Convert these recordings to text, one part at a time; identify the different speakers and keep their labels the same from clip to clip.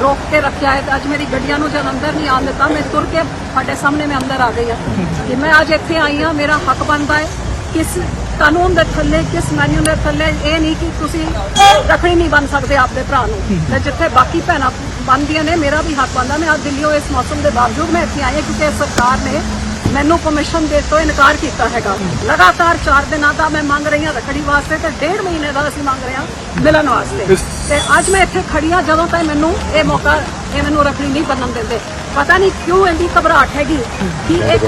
Speaker 1: ਰੋਕ ਕੇ ਰੱਖਿਆ ਹੈ। ਤੇ ਅੱਜ ਮੇਰੀ ਗੱਡੀਆਂ ਨੂੰ ਜਦ ਅੰਦਰ ਨਹੀਂ ਆਉਣ ਦਿੱਤਾ ਮੈਂ ਸਾਹਮਣੇ ਮੈਂ ਅੰਦਰ ਆ ਗਈ ਹਾਂ। ਕਿ ਮੈਂ ਅੱਜ ਇੱਥੇ ਆਈ ਹਾਂ, ਮੇਰਾ ਹੱਕ ਬਣਦਾ ਹੈ। ਕਿਸ ਕਾਨੂੰਨ ਦੇ ਥੱਲੇ, ਕਿਸ ਮੈਨਿਊ ਦੇ ਥੱਲੇ, ਇਹ ਨਹੀਂ ਕਿ ਤੁਸੀਂ ਰੱਖੜੀ ਨਹੀਂ ਬਣ ਸਕਦੇ ਆਪਦੇ ਭਰਾ ਨੂੰ। ਤੇ ਜਿੱਥੇ ਬਾਕੀ ਭੈਣਾਂ ਬਣਦੀਆਂ ਨੇ, ਮੇਰਾ ਵੀ ਹੱਕ ਬਣਦਾ। ਮੈਂ ਅੱਜ ਦਿੱਲੀੋਂ, ਇਸ ਮੌਸਮ ਦੇ ਬਾਵਜੂਦ ਮੈਂ ਇੱਥੇ ਆਈ ਹਾਂ, ਕਿਉਂਕਿ ਸਰਕਾਰ ਨੇ ਮੈਨੂੰ ਪਰਮਿਸ਼ਨ ਦੇ ਤੋਂ ਇਨਕਾਰ ਕੀਤਾ ਹੈਗਾ। ਲਗਾਤਾਰ 4 ਦਿਨਾਂ ਦਾ ਮੈਂ ਮੰਗ ਰਹੀ ਹਾਂ ਰੱਖੜੀ ਵਾਸਤੇ ਤੇ ਡੇਢ ਮਹੀਨੇ ਦਾ ਅਸੀਂ ਮੰਗ ਰਹੇ ਹਾਂ ਮਿਲਣ ਵਾਸਤੇ। ਤੇ ਅੱਜ ਮੈਂ ਇੱਥੇ ਖੜੀ ਹਾਂ ਜਦੋਂ ਤੱਕ ਮੈਨੂੰ ਇਹ ਮੌਕਾ ਇਹ ਮੈਨੂੰ ਰੱਖੜੀ ਨਹੀਂ ਬੰਨਣ ਦਿੰਦੇ। ਪਤਾ ਨਹੀਂ ਕਿਉਂ ਇੰਨੀ ਘਬਰਾਹਟ ਹੈਗੀ ਕਿ ਇੱਕ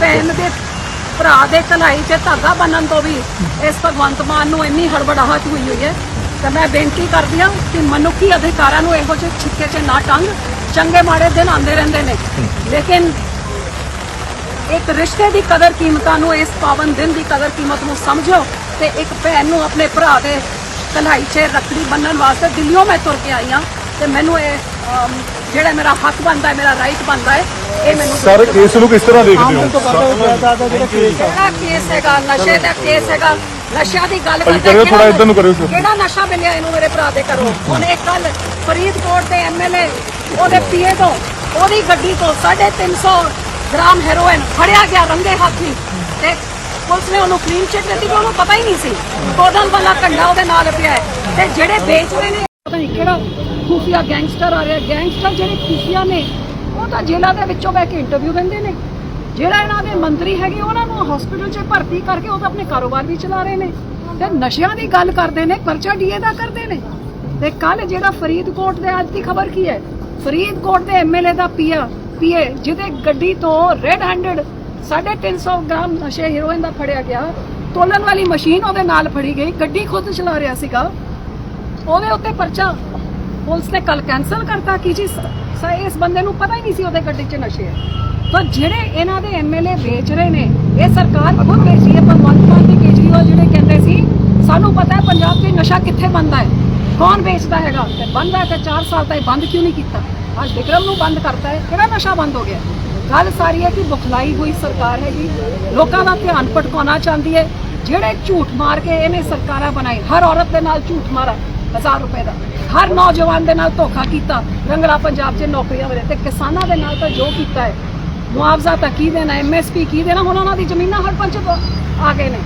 Speaker 1: ਭੈਣ ਦੇ ਭਰਾ ਦੇ ਕਲਾਈ 'ਚ ਧਾਗਾ ਬੰਨਣ ਤੋਂ ਵੀ ਇਸ ਭਗਵੰਤ ਮਾਨ ਨੂੰ ਇੰਨੀ ਹੜਬੜਾਹਟ ਹੋਈ ਹੋਈ ਹੈ। ਤੇ ਮੈਂ ਬੇਨਤੀ ਕਰਦੀ ਹਾਂ ਕਿ ਮਨੁੱਖੀ ਅਧਿਕਾਰਾਂ ਨੂੰ ਇਹੋ ਜਿਹੇ ਛਿੱਕੇ 'ਚ ਨਾ ਟੰਗ ਚੰਗੇ ਮਾੜੇ ਦਿਨ ਆਉਂਦੇ ਰਹਿੰਦੇ ਨੇ। ਲੇਕਿਨ ਇੱਕ ਰਿਸ਼ਤੇ ਦੀ ਕਦਰ ਕੀਮਤਾਂ ਨੂੰ ਇਸ ਪਾਵਨ ਦਿਨ ਦੀ ਕਦਰ ਕੀਮਤ ਨੂੰ ਸਮਝੋ ਤੇ ਇੱਕ ਭੈਣ ਨੂੰ ਆਪਣੇ ਭਰਾ ਦੇ ਕਲਾਈ 'ਚ ਰੱਖੜੀ ਬੰਨਣ ਵਾਸਤੇ ਦਿੱਲੀੋਂ ਮੈਂ ਤੁਰ ਕੇ ਆਈ ਹਾਂ ਤੇ ਮੈਨੂੰ ਇਹ ਜਿਹੜਾ ਮੇਰਾ ਹੱਕ ਬਣਦਾ ਹੈ ਮੇਰਾ ਰਾਈਟ ਬਣਦਾ ਹੈ ਇਹ ਮੈਨੂੰ
Speaker 2: ਸਰ ਇਸ ਨੂੰ ਕਿਸ ਤਰ੍ਹਾਂ ਦੇਖਦੇ ਹੋ?
Speaker 1: ਕਿਹੜਾ ਕੇਸ ਹੈਗਾ? ਨਸ਼ੇ ਦਾ ਕੇਸ ਹੈਗਾ। ਨਸ਼ਿਆਂ ਦੀ ਗੱਲ ਕਰਦੇ ਕਿਹੜਾ-
Speaker 2: ਇੱਧਰ ਨੂੰ ਕਰਿਓ ਸਰ।
Speaker 1: ਕਿਹੜਾ ਨਸ਼ਾ ਮਿਲਿਆ ਇਹਨੂੰ ਮੇਰੇ ਭਰਾ ਦੇ ਕਰੋ ਉਹਨੇ ਕੱਲ ਫਰੀਦਕੋਟ ਦੇ ਐਮਐਲਏ ਉਹਦੇ ਪੀਏ ਤੋਂ ਉਹਦੀ ਗੱਡੀ ਤੋਂ 350 ਗ੍ਰਾਮ ਹੈਰੋਇਨ ਫੜਿਆ ਗਿਆ ਰੰਗੇ ਹੱਥੀ ਤੇ ਪੁਲਿਸ ਨੇ ਉਹਨੂੰ ਕਲੀਨ ਚਿੱਟ ਦਿੱਤੀ ਕਿ ਉਹਨੂੰ ਪਤਾ ਹੀ ਨਹੀਂ ਸੀ ਕੋਦਨ ਵਾਲਾ ਕੰਡਾ ਉਹਦੇ ਨਾਲ ਪਿਆ ਹੈ ਤੇ ਜਿਹੜੇ ਵੇਚ ਰਹੇ ਨੇ ਪਤਾ ਨਹੀਂ ਕਿਹੜਾ ਖੂਫੀਆ ਗੈਂਗਸਟਰ ਆ ਰਿਹਾ ਗੈਂਗਸਟਰ ਜਿਹੜੇ ਖੂਫੀਆ ਨੇ ਉਹ ਤਾਂ ਜੇਲ੍ਹਾਂ ਦੇ ਵਿੱਚੋਂ ਬਹਿ ਕੇ ਇੰਟਰਵਿਊ ਦਿੰਦੇ ਨੇ ਜਿਹੜਾ ਇਹਨਾਂ ਦੇ ਮੰਤਰੀ ਹੈਗੇ ਉਹਨਾਂ ਨੂੰ ਹਸਪੀਟਲ 'ਚ ਭਰਤੀ ਕਰਕੇ ਉਹ ਤਾਂ ਆਪਣੇ ਕਾਰੋਬਾਰ ਵੀ ਚਲਾ ਰਹੇ ਨੇ ਤੇ ਨਸ਼ਿਆਂ ਦੀ ਗੱਲ ਕਰਦੇ ਨੇ ਪਰਚਾ ਡੀਏ ਦਾ ਕਰਦੇ ਨੇ ਤੇ ਕੱਲ ਜਿਹੜਾ ਫਰੀਦਕੋਟ ਦੇ ਅੱਜ ਦੀ ਖਬਰ ਕੀ ਹੈ ਫਰੀਦਕੋਟ ਦੇ ਐਮਐਲਏ ਦਾ ਪੀਆ ਪੀਏ, ਜਿਹਦੇ ਗੱਡੀ ਤੋਂ ਰੈੱਡ ਹੈਂਡਡ 350 ਗ੍ਰਾਮ ਨਸ਼ੇ ਹੀਰੋਇਨ ਦਾ ਫੜਿਆ ਗਿਆ। ਤੋਲਣ ਵਾਲੀ ਮਸ਼ੀਨ ਉਹਦੇ ਨਾਲ ਫੜੀ ਗਈ। ਗੱਡੀ ਖੁਦ ਚਲਾ ਰਿਹਾ ਸੀਗਾ। ਉਹਦੇ ਉੱਤੇ ਪਰਚਾ। ਪੁਲਿਸ ਨੇ ਕੱਲ ਕੈਨਸਲ ਕਰਤਾ ਕਿ ਜੀ ਇਸ ਬੰਦੇ ਨੂੰ ਪਤਾ ਹੀ ਨਹੀਂ ਸੀ ਉਹਦੇ ਗੱਡੀ 'ਚ ਨਸ਼ੇ ਹੈ। ਤਾਂ ਜਿਹੜੇ ਇਹਨਾਂ ਦੇ ਐਮਐਲਏ ਵੇਚ ਰਹੇ ਨੇ, ਇਹ ਸਰਕਾਰ ਖੁਦ ਵੇਚ ਰਹੀ ਹੈ। ਭਗਵੰਤ ਮਾਨ ਤੇ ਕੇਜਰੀਵਾਲ ਜਿਹੜੇ ਕਹਿੰਦੇ ਸੀ, ਸਾਨੂੰ ਪਤਾ ਹੈ ਪੰਜਾਬ 'ਚ ਨਸ਼ਾ ਕਿੱਥੇ ਬੰਦਾ ਹੈ? ਕੌਣ ਵੇਚਦਾ ਹੈਗਾ? ਤੇ ਬੰਦ ਤੇ 4 ਸਾਲ ਤੱਕ ਬੰਦ ਕਿਉਂ ਨਹੀਂ ਕੀਤਾ? ਅੱਜ ਵਿਕਰਮ ਨੂੰ ਬੰਦ ਕਰਤਾ ਹੈ, ਕਿਹੜਾ ਨਸ਼ਾ ਬੰਦ ਹੋ ਗਿਆ? ਗੱਲ ਸਾਰੀ ਹੈ ਕਿ ਬੁਖਲਾਈ ਹੋਈ ਸਰਕਾਰ ਹੈਗੀ ਲੋਕਾਂ ਦਾ ਧਿਆਨ ਭਟਕਾਉਣਾ ਚਾਹੁੰਦੀ ਹੈ। ਜਿਹੜੇ ਝੂਠ ਮਾਰ ਕੇ ਇਹਨੇ ਸਰਕਾਰਾਂ ਬਣਾਈ, ਹਰ ਔਰਤ ਦੇ ਨਾਲ ਝੂਠ ਮਾਰਾ 1000 ਰੁਪਏ ਦਾ। ਹਰ ਨੌਜਵਾਨ ਦੇ ਨਾਲ ਧੋਖਾ ਕੀਤਾ, ਰੰਗਲਾ ਪੰਜਾਬ 'ਚ ਨੌਕਰੀਆਂ ਵਰੇ ਤੇ ਕਿਸਾਨਾਂ ਦੇ ਨਾਲ ਤਾਂ ਜੋ ਕੀਤਾ ਹੈ। ਮੁਆਵਜ਼ਾ ਤਾਂ ਕੀ ਦੇਣਾ ਐਮਐਸਪੀ ਕੀ ਦੇਣਾ, ਹੁਣ ਉਹਨਾਂ ਦੀ ਜ਼ਮੀਨਾਂ ਹਰ ਪੰਚ ਆ ਗਏ ਨੇ।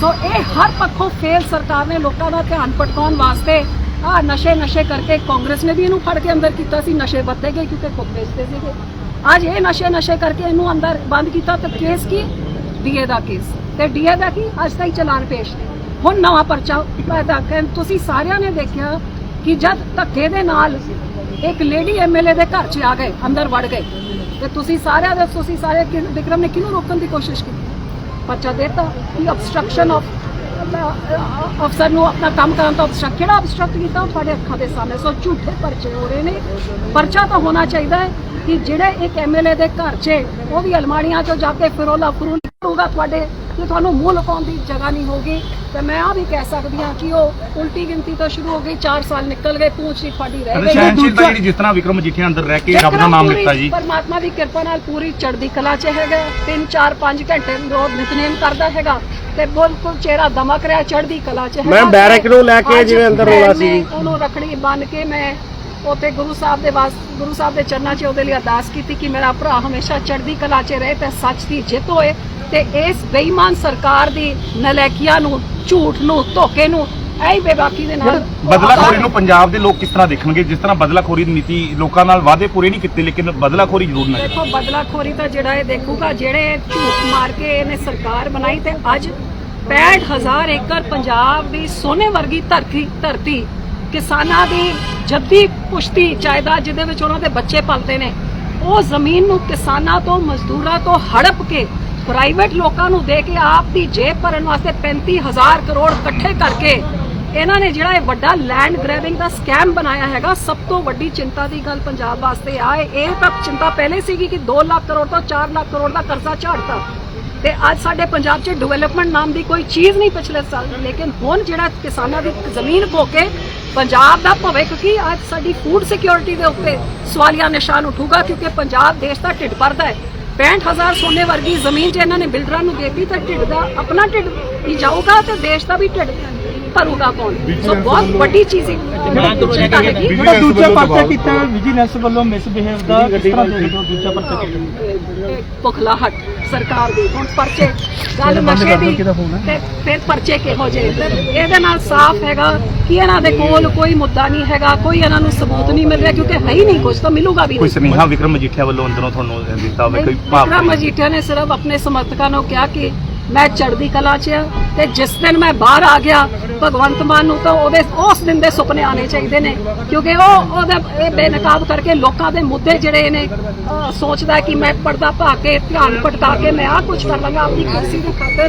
Speaker 1: ਸੋ ਇਹ ਹਰ ਪੱਖੋਂ ਫੇਲ ਸਰਕਾਰ ਨੇ ਲੋਕਾਂ ਦਾ ਧਿਆਨ ਭਟਕਾਉਣ ਵਾਸਤੇ ਆ ਨਸ਼ੇ ਨਸ਼ੇ ਕਰਕੇ ਕਾਂਗਰਸ ਨੇ ਵੀ ਇਹਨੂੰ ਫੜ ਕੇ ਅੰਦਰ ਕੀਤਾ ਸੀ, ਨਸ਼ੇ ਵੱਧੇ ਗਏ ਕਿਉਂਕਿ ਖੁਦ ਵੇਚਦੇ ਸੀਗੇ। ਅੱਜ ਇਹ ਨਸ਼ੇ ਨਸ਼ੇ ਕਰਕੇ ਇਹਨੂੰ ਅੰਦਰ ਬੰਦ ਕੀਤਾ ਤੇ ਕੇਸ ਕੀ? ਡੀਏ ਦਾ ਕੇਸ ਤੇ ਡੀਏ ਦਾ ਕੀ? ਅੱਜ ਤਾਈਂ ਚਲਾਨ ਪੇਸ਼ ਨੇ। ਹੁਣ ਨਵਾਂ ਪਰਚਾ ਪੈਦਾ ਕਰ ਤੁਸੀਂ ਸਾਰਿਆਂ ਨੇ ਦੇਖਿਆ ਕਿ ਜਦ ਧੱਕੇ ਦੇ ਨਾਲ ਇੱਕ ਲੇਡੀ ਐਮਐਲਏ ਦੇ ਘਰ 'ਚ ਆ ਗਏ, ਅੰਦਰ ਵੜ ਗਏ। ਤੇ ਤੁਸੀਂ ਸਾਰਿਆਂ ਦੇ ਤੁਸੀਂ ਸਾਰੇ ਵਿਕਰਮ ਨੇ ਕਿਹਨੂੰ ਰੋਕਣ ਦੀ ਕੋਸ਼ਿਸ਼ ਕੀਤੀ? ਪਰਚਾ ਦੇਤਾ ਕਿ ਅਬਸਟ੍ਰਕਸ਼ਨ ਆਫ ਅਫਸਰ ਨੂੰ ਆਪਣਾ ਕੰਮ ਕਰਨ ਤੋਂ obstruct- ਕਿਹੜਾ ਅਬਸਟ੍ਰਕਟ ਕੀਤਾ? ਤੁਹਾਡੇ ਅੱਖਾਂ ਦੇ ਸਾਹਮਣੇ। ਸੋ ਝੂਠੇ ਪਰਚੇ ਹੋ ਰਹੇ ਨੇ। ਪਰਚਾ ਤਾਂ ਹੋਣਾ ਚਾਹੀਦਾ ਹੈ ਕਿ ਜਿਹੜੇ ਇੱਕ ਐਮਐਲਏ ਦੇ ਘਰ 'ਚ ਉਹ ਵੀ ਅਲਮਾਰੀਆਂ 'ਚੋਂ ਜਾ ਕੇ ਫਿਰੋਲਾ ਫਰੂ ਕਰੂਗਾ ਤੁਹਾਡੇ ਕਿ ਤੁਹਾਨੂੰ ਮੂੰਹ ਲੁਕਾਉਣ ਦੀ ਜਗ੍ਹਾ ਨਹੀਂ ਹੋਗੀ ਤੇ ਮੈਂ ਆ ਵੀ ਕਹਿ ਸਕਦੀ ਹਾਂ ਕਿ ਉਹ ਉਲਟੀ ਗਿਣਤੀ ਤੋਂ ਸ਼ੁਰੂ ਹੋ ਗਈ 4 ਸਾਲ ਨਿਕਲ ਗਏ ਪੂੰਛ ਹੀ ਤੁਹਾਡੀ ਰਹਿ ਗਈ।
Speaker 3: ਸਹਿਨਸ਼ੀਲਤਾ ਜਿਹੜੀ ਜਿਸ ਤਰ੍ਹਾਂ ਵਿਕਰਮ ਮਜੀਠੀਆ ਅੰਦਰ ਰਹਿ ਕੇ ਰੱਬ ਦਾ ਨਾਮ ਲਿੱਤਾ ਜੀ।
Speaker 1: ਪਰਮਾਤਮਾ ਦੀ ਕਿਰਪਾ ਨਾਲ ਪੂਰੀ ਚੜ੍ਹਦੀ ਕਲਾ 'ਚ ਹੈਗਾ 3 4 5 ਘੰਟੇ ਰੋਜ਼ ਨਿਤਨੇਮ ਕਰਦਾ ਹੈਗਾ ਤੇ ਬਿਲਕੁਲ ਚਿਹਰਾ ਦਮਕ ਰਿਹਾ ਚੜ੍ਹਦੀ ਕਲਾ 'ਚ ਹੈਗਾ।
Speaker 4: ਮੈਮ, ਬੈਰਕ ਨੂੰ ਲੈ ਕੇ ਜਿਵੇਂ ਅੰਦਰ ਰੌਲਾ
Speaker 1: ਮੈਂ
Speaker 4: ਸੀ।
Speaker 1: ਉਹਨੂੰ ਰਖੜੀ ਬੰਨ ਕੇ ਮੈਂ ਉੱਥੇ ਗੁਰੂ ਸਾਹਿਬ ਦੇ ਵਾਸ ਗੁਰੂ ਸਾਹਿਬ ਦੇ ਚਰਨਾਂ 'ਚ ਉਹਦੇ ਲਈ ਅਰਦਾਸ ਕੀਤੀ ਕਿ ਮੇਰਾ ਭਰਾ ਹਮੇਸ਼ਾ ਚੜ੍ਹਦੀ ਕਲਾ 'ਚ ਰਹੇ ਤੇ ਸੱਚ ਦੀ ਜਿੱਤ ਹੋਏ। ਤੇ ਇਸ ਬੇਈਮਾਨ ਸਰਕਾਰ ਦੀ ਨਲੈਕੀਆਂ ਨੂੰ ਝੂਠ ਨੂੰ ਧੋਖੇ ਨੂੰ ਐਈ ਬੇਬਾਕੀ ਦੇ ਨਾਲ
Speaker 3: ਬਦਲਾਖੋਰੀ ਨੂੰ ਪੰਜਾਬ ਦੇ ਲੋਕ ਕਿਸ ਤਰ੍ਹਾਂ ਦੇਖਣਗੇ? ਜਿਸ ਤਰ੍ਹਾਂ ਬਦਲਾਖੋਰੀ ਦੀ ਨੀਤੀ ਲੋਕਾਂ ਨਾਲ ਵਾਅਦੇ ਪੂਰੇ ਨਹੀਂ ਕੀਤੇ ਲੇਕਿਨ ਬਦਲਾਖੋਰੀ ਜ਼ਰੂਰ ਨਜ਼ਰ
Speaker 1: ਦੇਖੋ ਬਦਲਾਖੋਰੀ ਤਾਂ ਜਿਹੜਾ ਇਹ ਦੇਖੂਗਾ ਜਿਹੜੇ ਝੂਠ ਮਾਰ ਕੇ ਇਹਨੇ ਸਰਕਾਰ ਬਣਾਈ ਤੇ ਅੱਜ 65000 ਏਕੜ ਪੰਜਾਬ ਦੀ ਸੋਨੇ ਵਰਗੀ ਧਰਤੀ ਧਰਤੀ ਕਿਸਾਨਾਂ ਦੀ ਜੱਦੀ ਪੁਸ਼ਤੀ ਜਾਇਦਾਦ ਜਿਹਦੇ ਵਿੱਚ ਉਹਨਾਂ ਦੇ ਬੱਚੇ ਪਲਦੇ ਨੇ ਉਹ ਜ਼ਮੀਨ ਨੂੰ ਕਿਸਾਨਾਂ ਤੋਂ ਮਜ਼ਦੂਰਾਂ ਤੋਂ ਹੜਪ ਕੇ ਪ੍ਰਾਈਵੇਟ ਲੋਕਾਂ ਨੂੰ ਦੇ ਕੇ ਆਪ ਦੀ ਜੇਬ ਭਰਨ ਵਾਸਤੇ 35000 ਕਰੋੜ ਇਕੱਠੇ ਕਰਕੇ ਇਹਨਾਂ ਨੇ ਜਿਹੜਾ ਇਹ ਵੱਡਾ ਲੈਂਡ ਗ੍ਰੈਬਿੰਗ ਦਾ ਸਕੈਮ ਬਣਾਇਆ ਹੈਗਾ, ਸਭ ਤੋਂ ਵੱਡੀ ਚਿੰਤਾ ਦੀ ਗੱਲ ਪੰਜਾਬ ਵਾਸਤੇ ਆ। ਇਹ ਤਾਂ ਚਿੰਤਾ ਪਹਿਲੇ ਸੀਗੀ ਕਿ 2 ਲੱਖ ਕਰੋੜ ਤੋਂ 4 ਲੱਖ ਕਰੋੜ ਦਾ ਕਰਜ਼ਾ ਝਾੜਤਾ। ਤੇ ਅੱਜ ਸਾਡੇ ਪੰਜਾਬ 'ਚ ਡਿਵੈਲਪਮੈਂਟ ਨਾਮ ਦੀ ਕੋਈ ਚੀਜ਼ ਨਹੀਂ ਪਿਛਲੇ ਸਾਲ। ਲੇਕਿਨ ਹੁਣ ਜਿਹੜਾ ਕਿਸਾਨਾਂ ਦੀ ਜ਼ਮੀਨ ਖੋ ਕੇ ਪੰਜਾਬ ਦਾ ਭਵਿੱਖ ਕੀ ਅੱਜ ਸਾਡੀ ਫੂਡ ਸਿਕਿਉਰਿਟੀ ਦੇ ਉੱਤੇ ਸਵਾਲੀਆ ਨਿਸ਼ਾਨ ਉਠੂਗਾ, ਕਿਉਂਕਿ ਪੰਜਾਬ ਦੇਸ਼ ਦਾ ਢਿੱਡ ਭਰਦਾ ਹੈ। 65000 ਸੋਨੇ ਵਰਗੀ ਜ਼ਮੀਨ ਜੇ ਇਹਨਾਂ ਨੇ ਬਿਲਡਰਾਂ ਨੂੰ ਦੇਤੀ, ਤਾਂ ਢਿੱਡ ਦਾ ਆਪਣਾ ਢਿੱਡ ਹੀ ਜਾਊਗਾ ਤੇ ਦੇਸ਼ ਦਾ ਵੀ ਢਿੱਡ ਭਰੂਗਾ ਕੌਣ? ਸੋ ਬਹੁਤ ਵੱਡੀ ਚੀਜ਼ ਹੈ। ਚਿੰਤਾ ਹੈਗੀ
Speaker 2: ਬਿਜਲੀ
Speaker 4: ਜਿਹੜਾ ਦੂਜਾ
Speaker 2: ਵੱਲੋਂ
Speaker 4: ਪਰਚਾ
Speaker 2: ਦਬਾਅ।
Speaker 4: ਕੀਤਾ ਵਿਜੀਲੈਂਸ ਵੱਲੋਂ ਮਿਸਬਿਹੇਵ ਦਾ ਕਿਸ ਤਰ੍ਹਾਂ ਦੇਖਦੇ ਹੋ? ਦੂਜਾ ਪਰਚਾ ਕੀਤਾ
Speaker 1: ਇਹ ਪੁਖਲਾਹਟ ਸਰਕਾਰ ਦੀ। ਹੁਣ ਪਰਚੇ ਗੱਲ ਨਸ਼ੇ ਦੀ। ਤੇ ਫਿਰ ਪਰਚੇ ਕਿਹੋ ਜਿਹੇ? ਤੇ ਇਹਦੇ ਨਾਲ ਸਾਫ਼ ਹੈਗਾ ਕਿ ਇਹਨਾਂ ਦੇ ਕੋਲ ਕੋਈ ਮੁੱਦਾ ਨਹੀਂ ਹੈਗਾ ਕੋਈ ਇਹਨਾਂ ਨੂੰ ਸਬੂਤ ਨਹੀਂ ਮਿਲ ਰਿਹਾ ਕਿਉਂਕਿ ਹੈ ਹੀ ਨਹੀਂ ਕੁਝ ਤਾਂ ਮਿਲੂਗਾ ਵੀ
Speaker 3: ਕੋਈ
Speaker 1: ਨਹੀਂ।
Speaker 3: ਸੁਨੇਹਾ ਵਿਕਰਮ ਮਜੀਠੀਆ ਵੱਲੋਂ ਅੰਦਰੋਂ ਤੁਹਾਨੂੰ ਦਿੱਤਾ ਹੋਵੇ ਕੋਈ ਭਾਵ
Speaker 1: ਵਿਕਰਮ ਮਜੀਠੀਆ ਨੇ ਸਿਰਫ ਆਪਣੇ ਸਮਰਥਕਾਂ ਨੂੰ ਕਿਹਾ ਕਿ ਮੈਂ ਚੜ੍ਹਦੀ ਕਲਾ 'ਚ ਹਾਂ ਤੇ ਜਿਸ ਦਿਨ ਮੈਂ ਬਾਹਰ ਆ ਗਿਆ ਭਗਵੰਤ ਮਾਨ ਨੂੰ ਤਾਂ ਉਹਦੇ ਉਸ ਦਿਨ ਦੇ ਸੁਪਨੇ ਆਣੇ ਚਾਹੀਦੇ ਨੇ। ਕਿਉਂਕਿ ਉਹ ਉਹਦਾ ਇਹ ਬੇਨਕਾਬ ਕਰਕੇ ਲੋਕਾਂ ਦੇ ਮੁੱਦੇ ਜਿਹੜੇ ਨੇ ਸੋਚਦਾ ਹੈ ਕਿ ਮੈਂ ਪਰਦਾ ਪਾ ਕੇ ਧਿਆਨ ਭਟਕਾ ਕੇ ਮੈਂ ਆਹ ਕੁਝ ਕਰ ਲਾਂਗਾ ਆਪਣੀ ਕੁਰਸੀ ਦੀ ਖਾਤਰ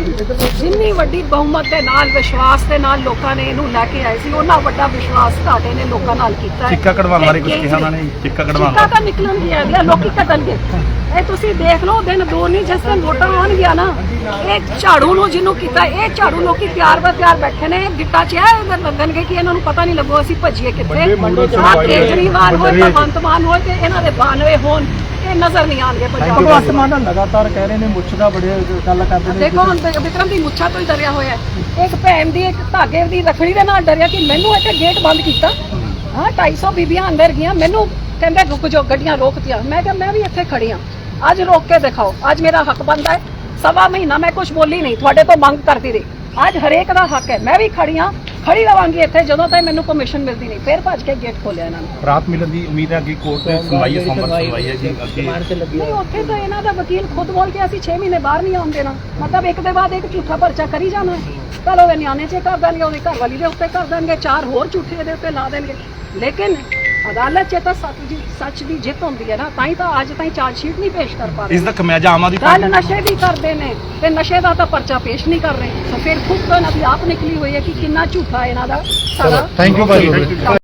Speaker 1: ਜਿੰਨੀ ਵੱਡੀ ਬਹੁਮਤ ਦੇ ਨਾਲ ਵਿਸ਼ਵਾਸ ਦੇ ਨਾਲ ਲੋਕਾਂ ਨੇ ਇਹਨੂੰ ਲੈ ਕੇ ਆਏ ਸੀ ਉਹਨਾਂ ਵੱਡਾ ਵਿਸ਼ਵਾਸ ਤੁਹਾਡੇ ਨੇ ਲੋਕਾਂ ਨਾਲ ਕੀਤਾ ਹੈ।
Speaker 3: ਚਿੱਕਾ ਕਢਵਾਉਣ ਬਾਰੇ ਕੁਝ ਕਿਹਾ ਉਹਨਾਂ ਨੇ ਚਿੱਕਾ ਕਢਵਾਉਣ
Speaker 1: ਚਿੱਕਾ ਤਾਂ ਨਿਕਲਣ ਗਿਆ ਗਿਆ ਲੋਕੀ ਕੱਢਣਗੇ। ਇਹ ਤੁਸੀਂ ਦੇਖ ਲਓ ਦਿਨ ਦੋ ਨਹੀਂ ਜਿਸ ਦਿਨ ਵੋਟਾਂ ਆਉਣਗੀਆਂ ਨਾ ਇਹ ਝਾੜੂ ਨੂੰ ਜਿਹਨੂੰ ਕੀਤਾ ਇਹ ਝਾੜੂ ਲੋਕੀ ਤਿਆਰ ਬਰ ਤਿਆਰ ਬੈਠੇ ਨੇ ਗਿੱਟਾ ਚ ਹੈ ਇਹਦਾ ਲੱਗਣਗੇ ਕਿ ਇਹਨਾਂ ਨੂੰ ਪਤਾ ਨਹੀਂ ਲੱਗੋ ਅਸੀਂ ਭੱਜੀਏ ਕਿੱਥੇ। ਆਹ। ਕੇਜਰੀਵਾਲ ਹੋਏ ਭਗਵੰਤ ਮਾਨ ਹੋਏ ਤੇ ਇਹਨਾਂ ਦੇ ਬਾਨਵੇ ਹੋਣ ਇਹ ਨਜ਼ਰ ਨਹੀਂ ਆਣਗੇ ਪੰਜਾਬ।
Speaker 4: ਭਗਵੰਤ ਮਾਨ ਦਾ ਲਗਾਤਾਰ ਕਹਿ ਰਹੇ ਨੇ ਮੁੱਛ ਦਾ ਬੜੇ ਗੱਲ ਕਰਦੇ ਨੇ।
Speaker 1: ਦੇਖੋ ਹੁਣ ਵਿ- ਵਿਕਰਮ ਦੀ ਮੁੱਛਾਂ ਤੋਂ ਹੀ ਡਰਿਆ ਹੋਇਆ ਹੈ। ਇੱਕ ਭੈਣ ਦੀ ਇੱਕ ਧਾਗੇ ਦੀ ਰਖੜੀ ਦੇ ਨਾਲ ਡਰਿਆ ਕਿ ਮੈਨੂੰ ਇੱਥੇ ਗੇਟ ਬੰਦ ਕੀਤਾ। ਹਾਂ 250 ਬੀਬੀਆਂ ਅੰਦਰ ਗਈਆਂ ਮੈਨੂੰ ਕਹਿੰਦੇ ਰੁਕ ਜਾਓ ਗੱਡੀਆਂ ਰੋਕਤੀਆਂ। ਮੈਂ ਕਿਹਾ ਮੈਂ ਵੀ ਇੱਥੇ ਖੜੀ ਅੱਜ ਰੋਕ ਕੇ ਦਿਖਾਓ ਅੱਜ ਮੇਰਾ ਹੱਕ ਬਣਦਾ ਹੈ। ਸਵਾ ਮਹੀਨਾ ਮੈਂ ਕੁਝ ਬੋਲੀ ਨਹੀਂ ਤੁਹਾਡੇ ਤੋਂ ਮੰਗ ਕਰਦੀ ਰਹੀ। ਅੱਜ ਹਰੇਕ ਦਾ ਹੱਕ ਹੈ ਮੈਂ ਵੀ ਖੜੀ ਹਾਂ ਖੜੀ ਰਵਾਂਗੀ ਇੱਥੇ ਜਦੋਂ ਤੱਕ ਮੈਨੂੰ ਪਰਮਿਸ਼ਨ ਮਿਲਦੀ ਨਹੀਂ ਫਿਰ ਭੱਜ ਕੇ ਗੇਟ ਖੋਲਿਆ ਇਹਨਾਂ ਨੇ।
Speaker 3: ਰਾਤ ਮਿਲਣ ਦੀ ਉਮੀਦ ਹੈ ਅੱਗੇ ਕੋਰਟ ਤੇ ਸੁਣਵਾਈ ਹੈ ਸੋਮਵਾਰ ਸੁਣਵਾਈ ਹੈ ਜੀ ਅੱਗੇ।
Speaker 1: ਨਹੀਂ ਉੱਥੇ ਤਾਂ ਇਹਨਾਂ ਦਾ ਵਕੀਲ ਖੁਦ ਬੋਲ ਕੇ ਅਸੀਂ 6 ਮਹੀਨੇ ਬਾਹਰ ਨਹੀਂ ਆਉਣ ਦੇਣਾ। ਮਤਲਬ ਇੱਕ ਦੇ ਬਾਅਦ ਇੱਕ ਝੂਠਾ ਪਰਚਾ ਕਰੀ ਜਾਣਾ। ਕੱਲ ਉਹਦੇ ਨਿਆਣੇ 'ਚ ਕਰ ਦੇਣਗੇ ਉਹਦੀ ਘਰ ਵਾਲੀ ਦੇ ਉੱਤੇ ਕਰ ਦੇਣਗੇ ਚਾਰ ਹੋਰ ਝੂਠੇ ਇਹਦੇ ਉੱਤੇ ਲਾ ਦੇਣਗੇ। ਲੇਕਿਨ ਅਦਾਲਤ 'ਚ ਤਾਂ ਸੱਚ ਦੀ ਸੱਚ ਦੀ ਜਿੱਤ ਹੁੰਦੀ ਹੈ ਨਾ ਤਾਂ ਹੀ ਤਾਂ ਅੱਜ ਤਾਈਂ ਚਾਰਜ ਸ਼ੀਟ ਨਹੀਂ ਪੇਸ਼ ਕਰ ਪਾ ਰਹੇ।
Speaker 3: ਇਸ ਦਾ ਖਮਿਆਜਾ ਆਮ ਆਦਮੀ ਪਾਰਟੀ
Speaker 1: ਨਸ਼ੇ ਦੀ ਕਰਦੇ ਨੇ ਤੇ ਨਸ਼ੇ ਦਾ ਤਾਂ ਪਰਚਾ ਪੇਸ਼ ਨਹੀਂ ਕਰ ਰਹੇ। ਤਾਂ ਫਿਰ ਖੁਦ ਤੋਂ ਇਹਨਾਂ ਦੀ ਆਪ ਨਿਕਲੀ ਹੋਈ ਹੈ ਕਿ ਕਿੰਨਾ ਝੂਠਾ ਇਹਨਾਂ ਦਾ ਸਾਰਾ
Speaker 2: ਥੈਂਕ ਯੂ ਭਾਜੀ।